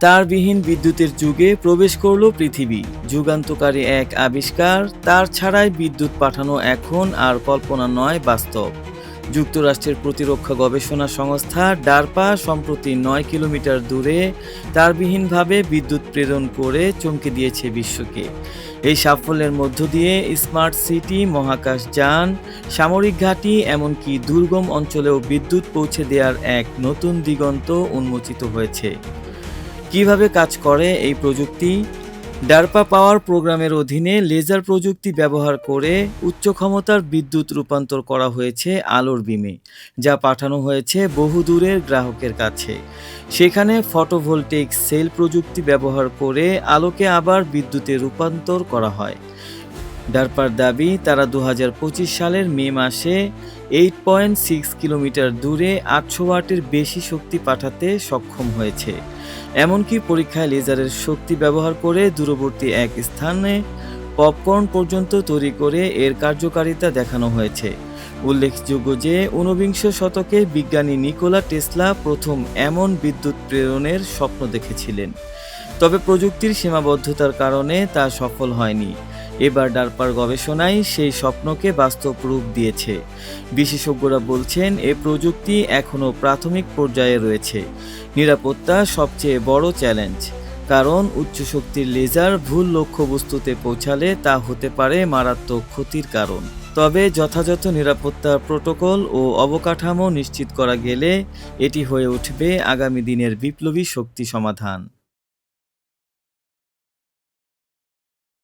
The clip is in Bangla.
তারবিহীন বিদ্যুতের যুগে প্রবেশ করল পৃথিবী। যুগান্তকারী এক আবিষ্কার, তার ছাড়াই বিদ্যুৎ পাঠানো এখন আর কল্পনা নয় বাস্তব। যুক্তরাষ্ট্রের প্রতিরক্ষা গবেষণা সংস্থা ডারপা সম্প্রতি নয় কিলোমিটার দূরে তারবিহীনভাবে বিদ্যুৎ প্রেরণ করে চমকে দিয়েছে বিশ্বকে। এই সাফল্যের মধ্য দিয়ে স্মার্ট সিটি, মহাকাশ যান, সামরিক ঘাঁটি, এমনকি দুর্গম অঞ্চলেও বিদ্যুৎ পৌঁছে দেওয়ার এক নতুন দিগন্ত উন্মোচিত হয়েছে। কীভাবে কাজ করে এই প্রযুক্তি? ডারপা পাওয়ার প্রোগ্রামের অধীনে লেজার প্রযুক্তি ব্যবহার করে উচ্চ ক্ষমতার বিদ্যুৎ রূপান্তর করা হয়েছে আলোর বিমে, যা পাঠানো হয়েছে বহুদূরের গ্রাহকের কাছে। সেখানে ফটোভোল্টেক সেল প্রযুক্তি ব্যবহার করে আলোকে আবার বিদ্যুতে রূপান্তর করা হয়। ডারপার দাবি, তারা দু হাজার পঁচিশ সালের মে মাসে এইট পয়েন্ট সিক্স কিলোমিটার দূরে আটশো ওয়াটের বেশি শক্তি পাঠাতে সক্ষম হয়েছে। এমনকি পরীক্ষায় লেজারের শক্তি ব্যবহার করে দূরবর্তী এক স্থানে পপকর্ন পর্যন্ত তৈরি করে এর কার্যকারিতা দেখানো হয়েছে। উল্লেখযোগ্য যে, ঊনবিংশ শতকে বিজ্ঞানী নিকোলা টেসলা প্রথম এমন বিদ্যুৎ প্রেরণের স্বপ্ন দেখেছিলেন। তবে প্রযুক্তির সীমাবদ্ধতার কারণে তা সফল হয়নি। এবার ডারপার গবেষণায় সেই স্বপ্নকে বাস্তব রূপ দিয়েছে। বিশেষজ্ঞরা বলছেন, এ প্রযুক্তি এখনও প্রাথমিক পর্যায়ে রয়েছে। নিরাপত্তা সবচেয়ে বড় চ্যালেঞ্জ। কারণ উচ্চ শক্তির লেজার ভুল লক্ষ্যবস্তুতে পৌঁছালে তা হতে পারে মারাত্মক ক্ষতির কারণ। তবে যথাযথ নিরাপত্তা প্রোটোকল ও অবকাঠামো নিশ্চিত করা গেলে এটি হয়ে উঠবে আগামী দিনের বিপ্লবী শক্তি সমাধান।